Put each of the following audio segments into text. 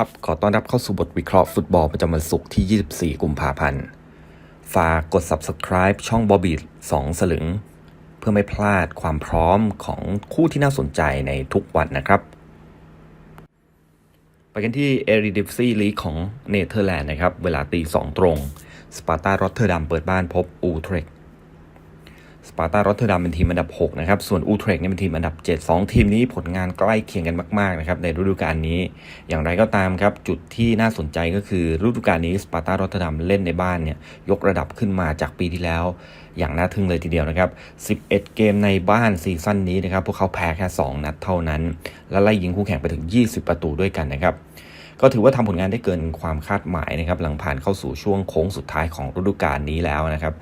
ครับ ขอต้อนรับเข้าสู่บทวิเคราะห์ฟุตบอลประจำวันศุกร์ที่ 24 กุมภาพันธ์ ฝากกด subscribe ช่องบอบี2สลึง เพื่อไม่พลาดความพร้อมของคู่ที่น่าสนใจในทุกวันนะครับ ไปกันที่เอริดิฟซีลีกของเนเธอร์แลนด์นะครับ เวลาตี 2 ตรง สปาร์ตารอตเทอร์ดัมเปิดบ้านพบอูเทรก สปาร์ตารอตเทอร์ดัมเป็นทีมอันดับ 6 นะครับ ส่วนอูเทรกเนี่ยเป็นทีมอันดับ 7 2 ทีมนี้ผลงานใกล้เคียงกันมากๆนะครับในฤดูกาลนี้ อย่างไรก็ตามครับ จุดที่น่าสนใจก็คือฤดูกาลนี้สปาร์ตารอตเทอร์ดัมเล่นในบ้านเนี่ยยกระดับขึ้นมาจากปีที่แล้ว อย่างน่าทึ่งเลยทีเดียวนะครับ 11 เกมในบ้านซีซั่นนี้นะครับพวกเขาแพ้แค่ 2 นัดเท่านั้น และไล่ยิงคู่แข่งไปถึง 20 ประตูด้วยกันนะครับก็ถือว่าทำผลงานได้เกินความคาดหมายนะครับหลังผ่านเข้าสู่ช่วงโค้งสุดท้ายของฤดูกาลนี้แล้วนะครับ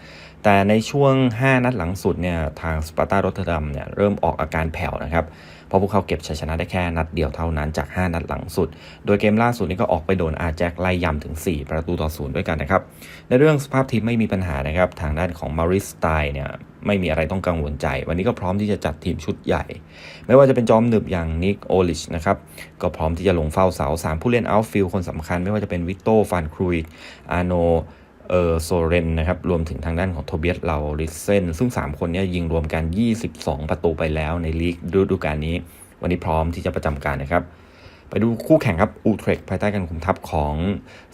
แต่ในช่วง 5 นัดหลังสุดเนี่ยทางสปาร์ตารอตเทอร์ดัมเนี่ยเริ่มออกอาการแผ่วนะครับ เพราะพวกเขาเก็บชัยชนะได้แค่นัดเดียวเท่านั้นจาก 5 นัดหลังสุด โดยเกมล่าสุดนี้ก็ออกไปโดนอาแจ็คไล่ยำถึง 4 ประตูต่อศูนย์ด้วยกันนะครับ ในเรื่องสภาพทีมไม่มีปัญหานะครับ ทางด้านของมาริสไตเนี่ยไม่มีอะไรต้องกังวลใจ วันนี้ก็พร้อมที่จะจัดทีมชุดใหญ่ ไม่ว่าจะเป็นจอมหนึบอย่างนิกโอลิชนะครับ ก็พร้อมที่จะลงเฝ้าเสา 3 ผู้เล่นเอาท์ฟิลด์คนสำคัญ ไม่ว่าจะเป็นวิกโตฟานครูยอาโน เออโซเรนนะครับรวมถึงทางด้านของโทเบียสลาริเซนซึ่ง 3 คนนี้ยิงรวมกัน 22 ประตูไปแล้วในลีกฤดูกาลนี้ วันนี้พร้อมที่จะประจำการนะครับ ไปดูคู่แข่งครับอูเทรกภายใต้การคุมทัพของ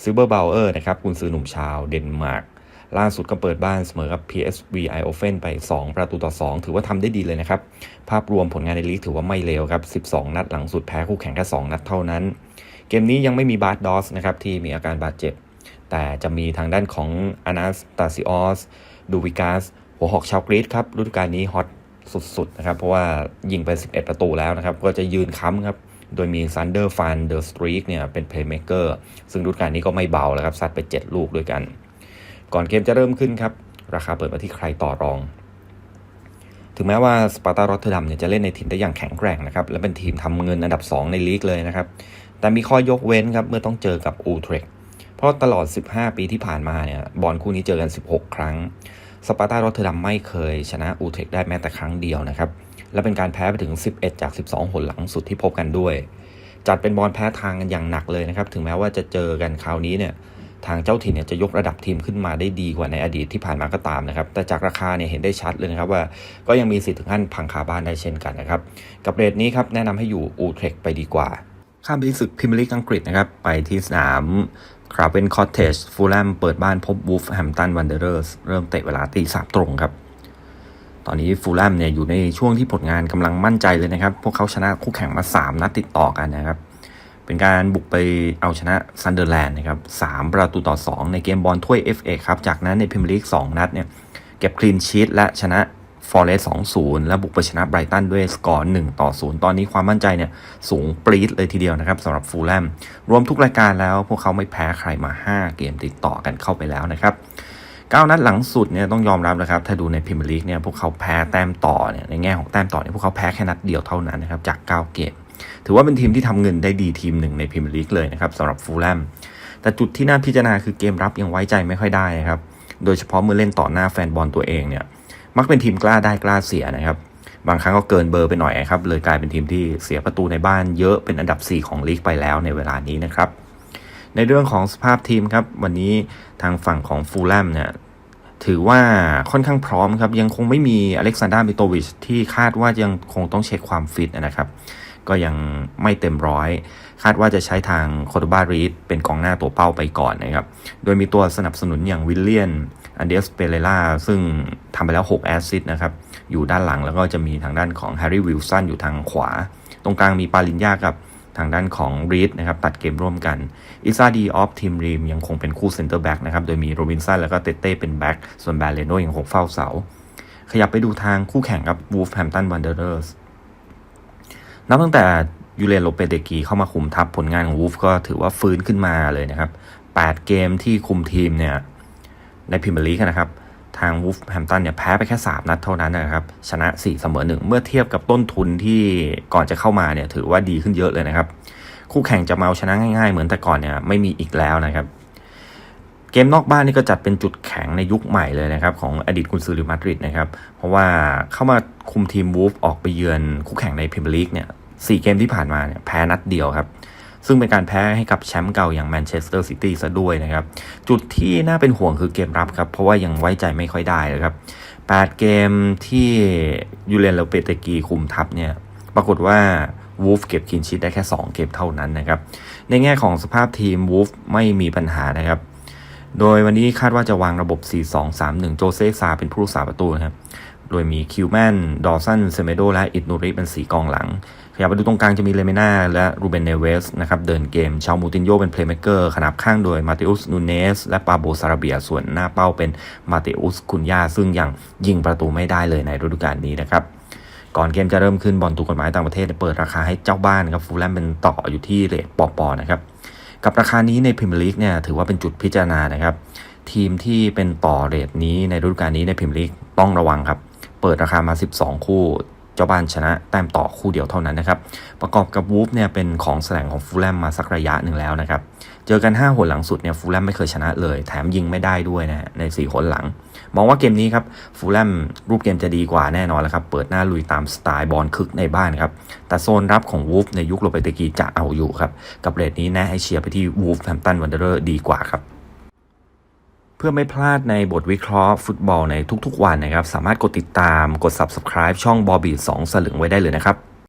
ซิลเบอร์เบาวเออร์นะครับกุนซือหนุ่มชาวเดนมาร์กล่าสุดก็เปิดบ้านเสมอกับ PSV Eindhoven ไป 2 ประตูต่อ 2 ถือว่าทำได้ดีเลยนะครับ ภาพรวมผลงานในลีกถือว่าไม่เลวครับ 12 นัดหลังสุดแพ้คู่แข่งแค่ 2 นัดเท่านั้น เกมนี้ยังไม่มีบาร์ดดอสนะครับที่มีอาการบาดเจ็บ แต่จะมีทางด้านของอนาสตาซิออสดูวิกาสหัวหอกชาวกรีซครับฤดูกาลนี้ฮอตสุดๆนะครับ เพราะว่ายิงไป 11 ประตูแล้วนะครับ ก็จะยืนค้ำครับ โดยมีซันเดอร์ฟันเดอร์สตรีกเนี่ยเป็นเพลย์เม k เกอร์ซึ่งฤดูกาลนี้ก็ไม่เบาแล้วครับซัดไป 7 ลูกด้วยกัน ก่อนเกมจะเริ่มขึ้นครับ ราคาเปิดมาที่ใครต่อรอง ถึงแม้ว่าสปาร์ตารอตเทอร์ดัมเนี่ยจะเล่นในทีมได้อย่างแข็งแกร่งนะครับ และเป็นทีมทำเงินอันดับ 2 ในลีกเลยนะครับ แต่มีข้อยกเว้นครับเมื่อต้องเจอกับอูเทรก เพราะตลอด 15 ปีที่ผ่านมาเนี่ยบอลคู่นี้เจอกัน 16 ครั้ง สปาร์ตารอตเทอร์ดัมไม่เคยชนะอูเทรกได้แม้แต่ครั้งเดียวนะครับ และเป็นการแพ้ไปถึง 11 จาก 12 หนหลังสุดที่พบกันด้วย จัดเป็นบอลแพ้ทางกันอย่างหนักเลยนะครับ ถึงแม้ว่าจะเจอกันคราวนี้เนี่ยทางเจ้าถิ่นเนี่ยจะยกระดับทีมขึ้นมาได้ดีกว่าในอดีตที่ผ่านมาก็ตามนะครับ แต่จากราคาเนี่ยเห็นได้ชัดเลยนะครับว่าก็ยังมีสิทธิ์ถึงขั้นพังคาบ้านได้เช่นกันนะครับ กับเรทนี้ครับแนะนำให้อยู่อูเทรกไปดีกว่า ข้ามไปที่ศึกพรีเมียร์ลีกอังกฤษนะครับ ไปที่สนาม คราเวนคอ t เทจฟูลแลมเปิดบ้านพบวูฟแฮมตันวันเดอร์สเริ่มเตะเวลาตีสามตรงครับ ตอนนี้ฟูลแลมเนี่ยอยู่ในช่วงที่ผลงานกำลังมั่นใจเลยนะครับ พวกเขาชนะคู่แข่งมา 3 นัดติดต่อกันนะครับ เป็นการบุกไปเอาชนะซันเดอร์แลนด์นะครับ3ประตูต่อ 2 ในเกมบอลถ้วย FA ครับ จากนั้นในพรีเมียร์ลีก2นัดเนี่ยเก็บคลีนชีตและชนะ ฟอร์เรส2-0และบุกไปชนะไบรตันด้วยสกอร์1ต่อ0ตอนนี้ความมั่นใจเนี่ยสูงปรี๊ดเลยทีเดียวนะครับสำหรับฟูลแลมรวมทุกรายการแล้วพวกเขาไม่แพ้ใครมา 5 เกมติดต่อกันเข้าไปแล้วนะครับ9นัดหลังสุดเนี่ยต้องยอมรับนะครับ ถ้าดูในพรีเมียร์ลีกเนี่ยพวกเขาแพ้แต้มต่อเนี่ยในแง่ของแต้มต่อเนี่ยพวกเขาแพ้แค่นัดเดียวเท่านั้นนะครับจาก 9 เกม ถือว่าเป็นทีมที่ทำเงินได้ดีทีมหนึ่งในพรีเมียร์ลีกเลยนะครับสำหรับฟูลแลมแต่จุดที่น่าพิจารณาคือเกมรับยังไว้ใจไม่ค่อยได้นะครับโดยเฉพาะเมื่อเล่นต่อหน้าแฟนบอลตัวเองเนี่ย มักเป็นทีมกล้าได้กล้าเสียนะครับ บางครั้งก็เกินเบอร์ไปหน่อยครับ เลยกลายเป็นทีมที่เสียประตูในบ้านเยอะเป็นอันดับ 4 ของลีกไปแล้วในเวลานี้นะครับ ในเรื่องของสภาพทีมครับ วันนี้ทางฝั่งของฟูลแลมเนี่ยถือว่าค่อนข้างพร้อมครับ ยังคงไม่มีอเล็กซานดรามิโตวิชที่คาดว่ายังคงต้องเช็คความฟิตนะครับ ก็ยังไม่เต็มร้อย คาดว่าจะใช้ทางโคตบารีดเป็นกองหน้าตัวเป้าไปก่อนนะครับ โดยมีตัวสนับสนุนอย่างวิลเลียนอันเดสเปเรล่าซึ่งทำไปแล้ว 6 แอสซิสต์นะครับ อยู่ด้านหลังแล้วก็จะมีทางด้านของแฮร์รี่วิลสันอยู่ทางขวา ตรงกลางมีปาลินยากับทางด้านของรีดนะครับตัดเกมร่วมกันอิซาดีออฟทีมรีมยังคงเป็นคู่เซนเตอร์แบ็กนะครับ โดยมีโรบินสันแล้วก็เตเต้เป็นแบ็กส่วนแบรเลโนยังคงเฝ้าเสา ขยับไปดูทางคู่แข่งครับวูฟแฮมตันวันเดอร์สนับตั้งแต่ ยูเรนโลเปเดกีเข้ามาคุมทัพผลงานของวูฟก็ถือว่าฟื้นขึ้นมาเลยนะครับ 8 เกมที่คุมทีมเนี่ยในพรีเมียร์ลีกนะครับ ทางวูฟแฮมตันเนี่ยแพ้ไปแค่ 3 นัดเท่านั้นนะครับ ชนะ 4 เสมอ1 เมื่อเทียบกับต้นทุนที่ก่อนจะเข้ามาเนี่ยถือว่าดีขึ้นเยอะเลยนะครับ คู่แข่งจะมาเอาชนะง่ายๆ เหมือนแต่ก่อนเนี่ยไม่มีอีกแล้วนะครับเกมนอกบ้านนี่ก็จัดเป็นจุดแข็งในยุคใหม่เลยนะครับ ของอดีตกุนซือริมาดริดนะครับ เพราะว่าเข้ามาคุมทีมวูฟออกไปเยือนคู่แข่งในพรีเมียร์ลีกเนี่ย สี่เกมที่ผ่านมาเนี่ยแพ้นัดเดียวครับ ซึ่งเป็นการแพ้ให้กับแชมป์เก่าอย่างแมนเชสเตอร์ซิตี้ซะด้วยนะครับ จุดที่น่าเป็นห่วงคือเกมรับครับ เพราะว่ายังไว้ใจไม่ค่อยได้นะครับ 8 เกมที่ยูเรนเลเปเตกีคุมทัพเนี่ยปรากฏว่าวูฟเก็บคินชิตได้แค่ 2 เกมเท่านั้นนะครับ ในแง่ของสภาพทีมวูฟไม่มีปัญหานะครับ โดยวันนี้คาดว่าจะวางระบบ 4-2-3-1 โจเซซาเป็นผู้รักษาประตูนะครับ โดยมีคิวแมน ดอสัน เซเมโด และอิดนูริเป็น4กองหลัง ขยับมาดูตรงกลางจะมีเลเมนาและรูเบนเนเวสนะครับเดินเกม ชาวมูตินโยเป็นเพลย์เม k เกอร์ขนาบข้างโดยมาติอุสนูเนสและปาโบซาราเบีย ส่วนหน้าเป้าเป็นมาติอุสคุนยาซึ่งยังยิงประตูไม่ได้เลยในฤดูกาลนี้นะครับก่อนเกมจะเริ่มขึ้นบอลถูกกฎหมายต่างประเทศเปิดราคาให้เจ้าบ้านครับฟูลแลมเป็นต่ออยู่ที่เรทปอปอนะครับกับราคานี้ในพรีเมียร์ลีกเนี่ยถือว่าเป็นจุดพิจารณานะครับทีมที่เป็นต่อเรทนี้ในฤดูกาลนี้ในพรีเมียร์ลีกต้องระวังครับเปิดราคามา 12 คู่ เจ้าบ้านชนะแต้มต่อคู่เดียวเท่านั้นนะครับประกอบกับวูฟเนี่ยเป็นของแสลงของฟูลแลมมาสักระยะหนึ่งแล้วนะครับเจอกัน 5 หนหลังสุดเนี่ยฟูลแลมไม่เคยชนะเลย แถมยิงไม่ได้ด้วยนะใน 4 หนหลัง มองว่าเกมนี้ครับฟูลแลมรูปเกมจะดีกว่าแน่นอนแล้วครับเปิดหน้าลุยตามสไตล์บอลคึกในบ้านครับแต่โซนรับของวูฟในยุคโรเบตกีจะเอาอยู่ครับกับเรทนี้แนะให้เชียร์ไปที่วูฟแฮมตันวันเดอร์ดีกว่าครับ เพื่อไม่พลาดในบทวิเคราะห์ฟุตบอลในทุกๆวันนะครับ สามารถกดติดตามกด subscribe ช่องบอบบี้2สลึงไว้ได้เลยนะครับ